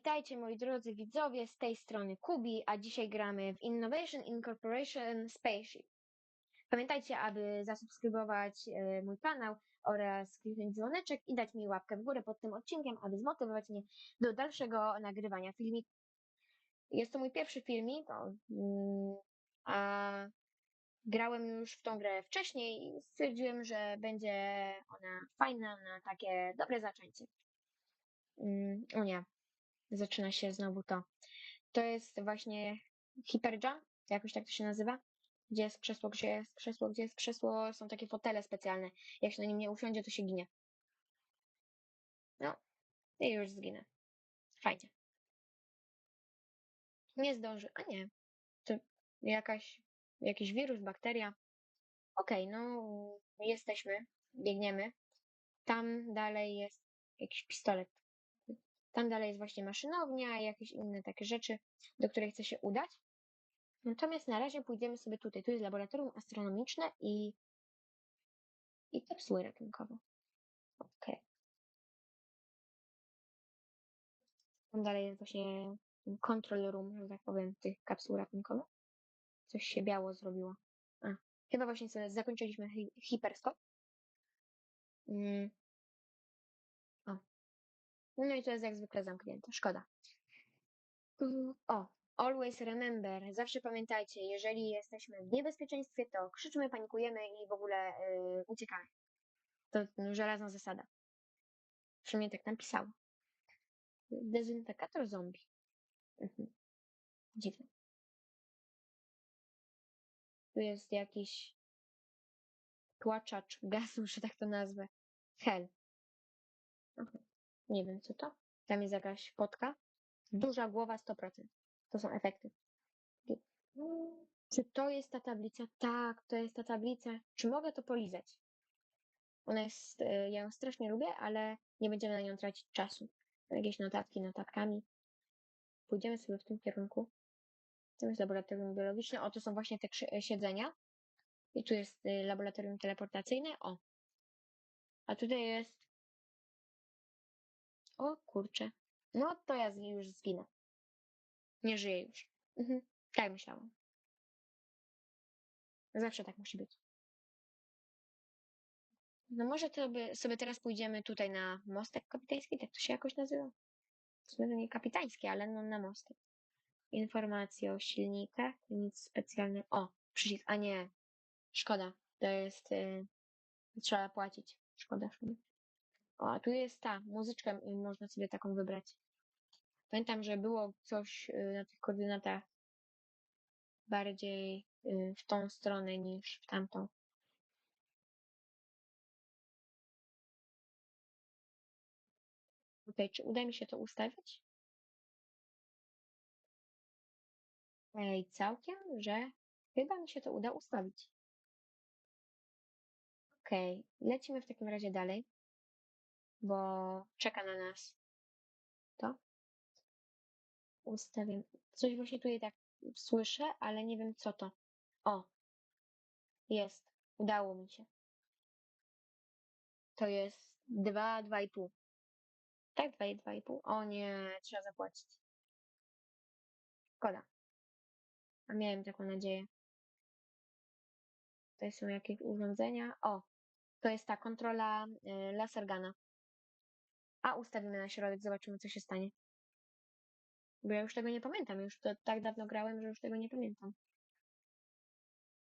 Witajcie moi drodzy widzowie, z tej strony Kubi, a dzisiaj gramy w Innovation Incorporation Spaceship. Pamiętajcie, aby zasubskrybować e, mój kanał oraz kliknąć dzwoneczek i dać mi łapkę w górę pod tym odcinkiem, aby zmotywować mnie do dalszego nagrywania filmiku. Jest to mój pierwszy filmik, mm, a grałem już w tą grę wcześniej i stwierdziłem, że będzie ona fajna na takie dobre zaczęcie. Mm, o nie, zaczyna się znowu to. To jest właśnie Hyperjump, jakoś tak to się nazywa. Gdzie jest krzesło, gdzie jest krzesło, gdzie jest krzesło, są takie fotele specjalne. Jak się na nim nie usiądzie, to się ginie. No, i już zginę. Fajnie. Nie zdąży, a nie. To jakaś, jakiś wirus, bakteria. Okej, okay, no jesteśmy, biegniemy. Tam dalej jest jakiś pistolet. Tam dalej jest właśnie maszynownia jakieś inne takie rzeczy, do której chcę się udać. Natomiast na razie pójdziemy sobie tutaj. Tu jest laboratorium astronomiczne i, i kapsuły ratunkowe. Ok. Tam dalej jest właśnie control room, że tak powiem, tych kapsuł ratunkowych. Coś się biało zrobiło. A, chyba właśnie sobie zakończyliśmy hi hiperskop. Mm. No i to jest jak zwykle zamknięte. Szkoda. O, always remember. Zawsze pamiętajcie, jeżeli jesteśmy w niebezpieczeństwie, to krzyczmy, panikujemy i w ogóle yy, uciekamy. To żelazna zasada. Przynajmniej tak tam pisało. Dezynfekator zombie. Mhm. Dziwne. Tu jest jakiś tłaczacz gazu, że tak to nazwę. Hell. Okay. Nie wiem co to. Tam jest jakaś potka. Duża głowa 100%. To są efekty. Czy to jest ta tablica? Tak, to jest ta tablica. Czy mogę to polizać? Ona jest, e, ja ją strasznie lubię, ale nie będziemy na nią tracić czasu. Jakieś notatki notatkami. Pójdziemy sobie w tym kierunku. To jest laboratorium biologiczne. O, to są właśnie te siedzenia. I tu jest e, laboratorium teleportacyjne. O. A tutaj jest o kurczę. No to ja już zginę. Nie żyję już. Mhm. Tak myślałam. Zawsze tak musi być. No może to by sobie teraz pójdziemy tutaj na mostek kapitański, tak to się jakoś nazywa. W sumie to nie kapitański, ale no na mostek. Informacje o silnikach, nic specjalnego. O, przycisk, a nie. Szkoda. To jest, yy, trzeba płacić. Szkoda, szkoda. O, tu jest ta muzyczka, y, można sobie taką wybrać. Pamiętam, że było coś y, na tych koordynatach bardziej y, w tą stronę niż w tamtą. Ok, czy uda mi się to ustawić? Ej, całkiem, że chyba mi się to uda ustawić. Ok, lecimy w takim razie dalej bo czeka na nas. To? Ustawiam. Coś właśnie tutaj tak słyszę, ale nie wiem co to. O! Jest. Udało mi się. To jest dwa, dwa i pół. Tak, dwa i dwa i pół. O nie, trzeba zapłacić. Szkoda. A miałem taką nadzieję. Tutaj są jakieś urządzenia. O! To jest ta kontrola y, lasergana. A ustawimy na środek, zobaczymy co się stanie. Bo ja już tego nie pamiętam, już to tak dawno grałem, że już tego nie pamiętam.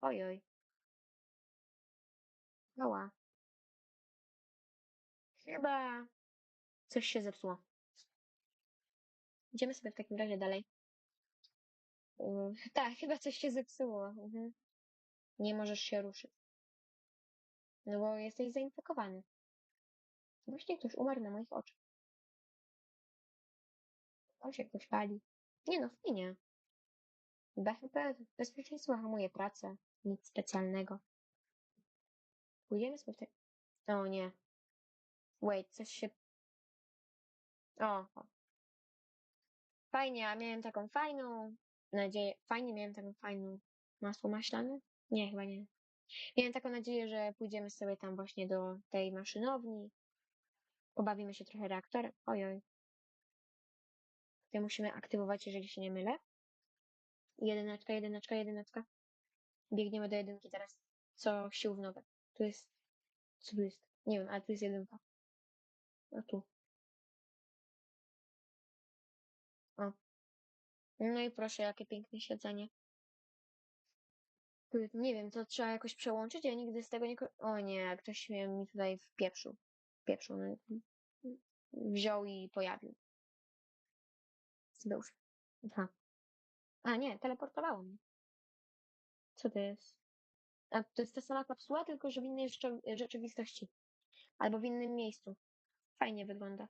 Ojoj. Oła. Chyba coś się zepsuło. Idziemy sobie w takim razie dalej. Tak, chyba coś się zepsuło. Mhm. Nie możesz się ruszyć. No bo jesteś zainfekowany. Właśnie ktoś umarł na moich oczach. On się ktoś pali. Nie no, fajnie. BHP bezpieczeństwo hamuje pracę. Nic specjalnego. Pójdziemy te... O nie. Wait, coś się... O. Fajnie, a miałem taką fajną nadzieję... Fajnie miałem taką fajną masło maślane? Nie, chyba nie. Miałem taką nadzieję, że pójdziemy sobie tam właśnie do tej maszynowni, Pobawimy się trochę reaktorem. Ojoj. Tutaj musimy aktywować, jeżeli się nie mylę. Jedyneczka, jedyneczka, jedyneczka. Biegniemy do jedynki teraz. Co sił w nogę. Tu jest... Co tu jest? Nie wiem, ale tu jest jedynka. A tu. O. No i proszę, jakie piękne siedzenie. Nie wiem, to trzeba jakoś przełączyć, ja nigdy z tego nie... O nie, ktoś mi tutaj wpieprzył. Wpieprzył. No. Wziął i pojawił. Już. Aha. A nie, teleportowało mnie. Co to jest? A to jest ta sama kapsuła, tylko że w innej rzeczywistości. Albo w innym miejscu. Fajnie wygląda.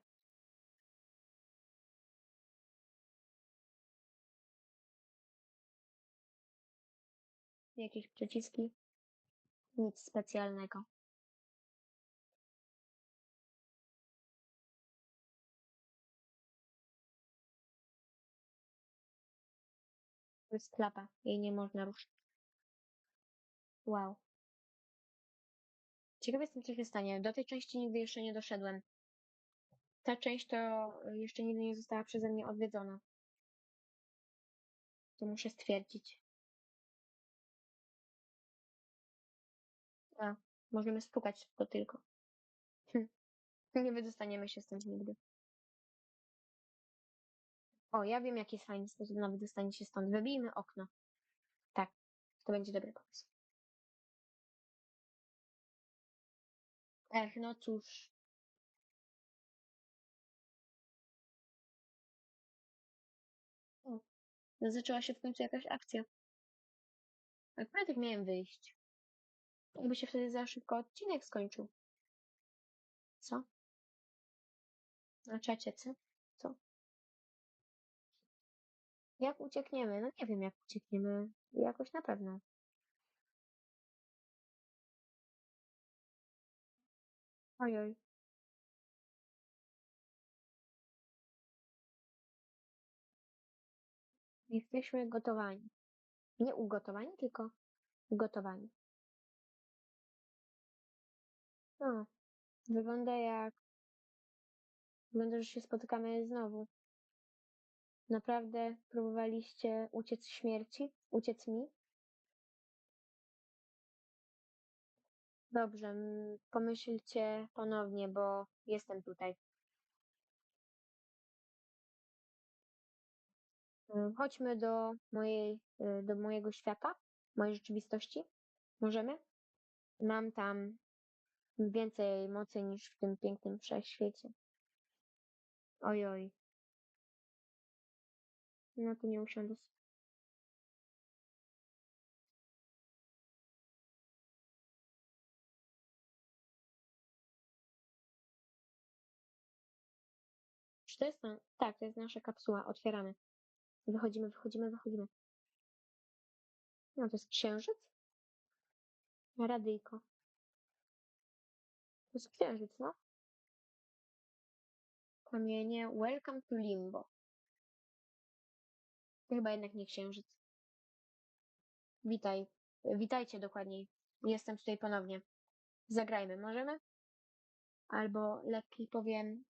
Jakieś przyciski? Nic specjalnego. To jest klapa. Jej nie można ruszyć. Wow. Ciekaw jestem, co się stanie. Do tej części nigdy jeszcze nie doszedłem. Ta część to jeszcze nigdy nie została przeze mnie odwiedzona. To muszę stwierdzić. A, możemy spukać to tylko. Hm. Nie wydostaniemy się stąd nigdy. O, ja wiem, jaki jest fajny sposób na wydostanie się stąd. Wybijmy okno. Tak, to będzie dobry pomysł. Ech, no cóż. O, zaczęła się w końcu jakaś akcja. Akurat jak miałem wyjść. Jakby się wtedy za szybko odcinek skończył. Co? Na czacie, co? Jak uciekniemy? No nie wiem, jak uciekniemy. Jakoś na pewno. Ojoj. Jesteśmy gotowani. Nie ugotowani, tylko ugotowani. No, wygląda jak... Wygląda, że się spotykamy znowu. Naprawdę próbowaliście uciec śmierci? Uciec mi? Dobrze, pomyślcie ponownie, bo jestem tutaj. Y, Chodźmy do mojej, y, do mojego świata, mojej rzeczywistości. Możemy? Mam tam więcej mocy niż w tym pięknym wszechświecie. Ojoj. No tu nie usiądę. Czy to jest na... Tak, to jest nasza kapsuła. Otwieramy. Wychodzimy, wychodzimy, wychodzimy. No to jest księżyc? Radyjko. To jest księżyc, no. Kamienie. Welcome to Limbo. Chyba jednak nie księżyc. Witaj. Witajcie dokładniej. Jestem tutaj ponownie. Zagrajmy, możemy? Albo lepiej powiem,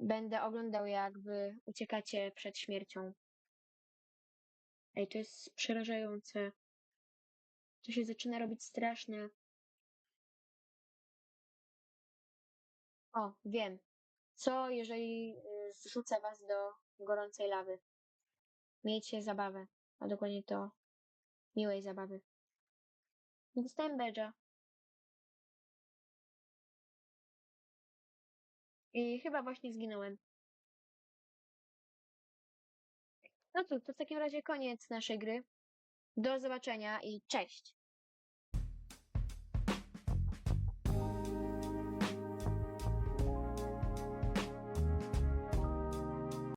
będę oglądał, jak wy uciekacie przed śmiercią. Ej, to jest przerażające. To się zaczyna robić straszne. O, wiem. Co, jeżeli y, zrzucę was do gorącej lawy? Miejcie zabawę, a dokładnie to miłej zabawy. Dostałem badge'a. I chyba właśnie zginąłem. No cóż, to w takim razie koniec naszej gry. Do zobaczenia i cześć!